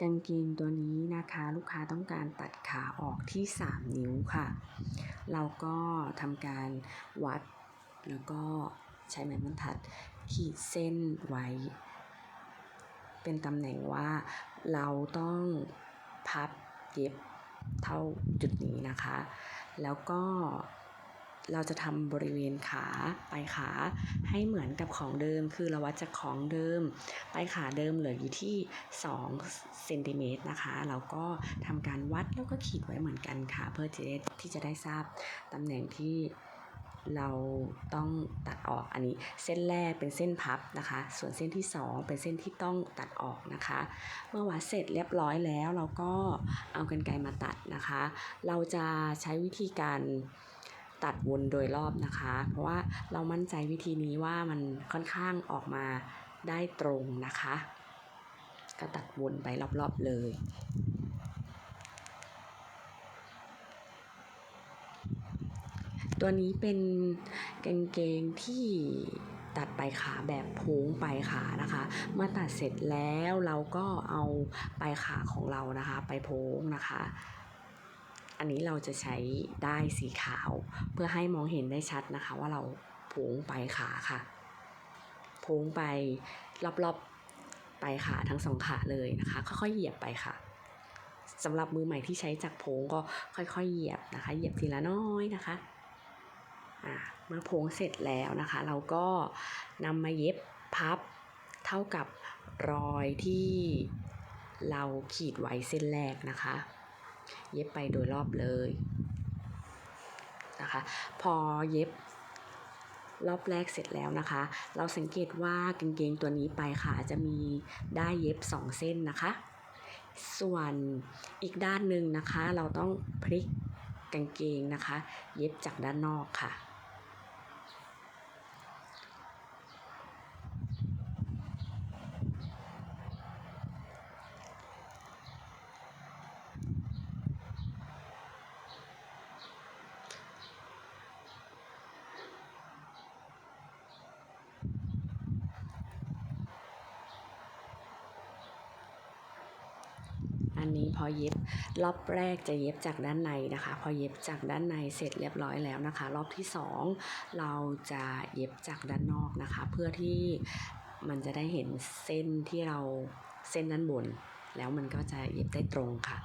กางเกงตัวนี้นะคะ ลูกค้าต้องการตัดขาออกที่ 3 นิ้วค่ะ เราก็ทำการวัด แล้วก็ใช้ไม้บรรทัดขีดเส้นไว้ เป็นตำแหน่งว่าเราต้องพับเย็บเท่าจุดนี้นะคะ แล้วก็ เราจะทำบริเวณขาปลายขาให้เหมือนกับของเดิม คือเราวัดจากของเดิมปลายขาเดิมเหลืออยู่ที่2เซนติเมตรนะคะเราก็ทำการวัดแล้วก็ขีดไว้เหมือนกันค่ะ เพื่อจที่จะได้ทราบตำแหน่งที่เราต้องตัดออกอันนี้เส้นแรกเป็นเส้นพับนะคะ ส่วนเส้นที่ 2 เป็นเส้นที่ต้องตัดออกนะคะ เมื่อวัดเสร็จเรียบร้อยแล้วเราก็เอากรรไกรมาตัดนะคะ เราจะใช้วิธีการ ตัดวนโดยรอบนะคะ เพราะว่าเรามั่นใจวิธีนี้ว่ามันค่อนข้างออกมาได้ตรงนะคะ ก็ตัดวนไปรอบๆเลยตัวนี้เป็นกางเกงที่ตัดปลายขาแบบโพ้งปลายขานะคะ เมื่อตัดเสร็จแล้วเราก็เอาปลายขาของเรานะคะ ไปโพ้งนะคะ อันนี้เราจะใช้ได้สีขาว เพื่อให้มองเห็นได้ชัดนะคะ ว่าเราโพ้งปขาค่ะโพ้งไปรอบๆไปขาทั้งสองขาเลยนะคะ ค่อยๆเหยียบไปค่ะสำหรับมือใหม่ที่ใช้จักรโพ้งก็ค่อยๆเหยียบนะคะ เหยียบทีละน้อยนะคะเมื่อโพ้งเสร็จแล้วนะคะ เราก็นำมาเย็บพับเท่ากับรอยที่เราขีดไว้เส้นแรกนะคะ เย็บไปโดยรอบเลยนะคะ พอเย็บรอบแรกเสร็จแล้วนะคะ เราสังเกตว่ากางเกงตัวนี้ไปค่ะ จะมีได้เย็บ 2 เส้นนะคะ ส่วนอีกด้านหนึ่งนะคะ เราต้องพลิกกางเกงนะคะ เย็บจากด้านนอกค่ะ พอเย็บรอบแรกจะเย็บจากด้านในนะคะ พอเย็บจากด้านในเสร็จเรียบร้อยแล้วนะคะ รอบที่สองเราจะเย็บจากด้านนอกนะคะ เพื่อที่มันจะได้เห็นเส้นที่เราเส้นด้านบน แล้วมันก็จะเย็บได้ตรงค่ะ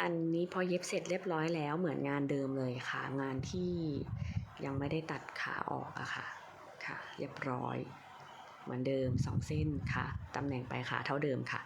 อันนี้พอเย็บเสร็จเรียบร้อยแล้วเหมือนงานเดิมเลยค่ะ งานที่ยังไม่ได้ตัดขาออกอะค่ะ ค่ะ เรียบร้อย เหมือนเดิมสองเส้นค่ะ ตำแหน่งปลายขาเท่าเดิมค่ะ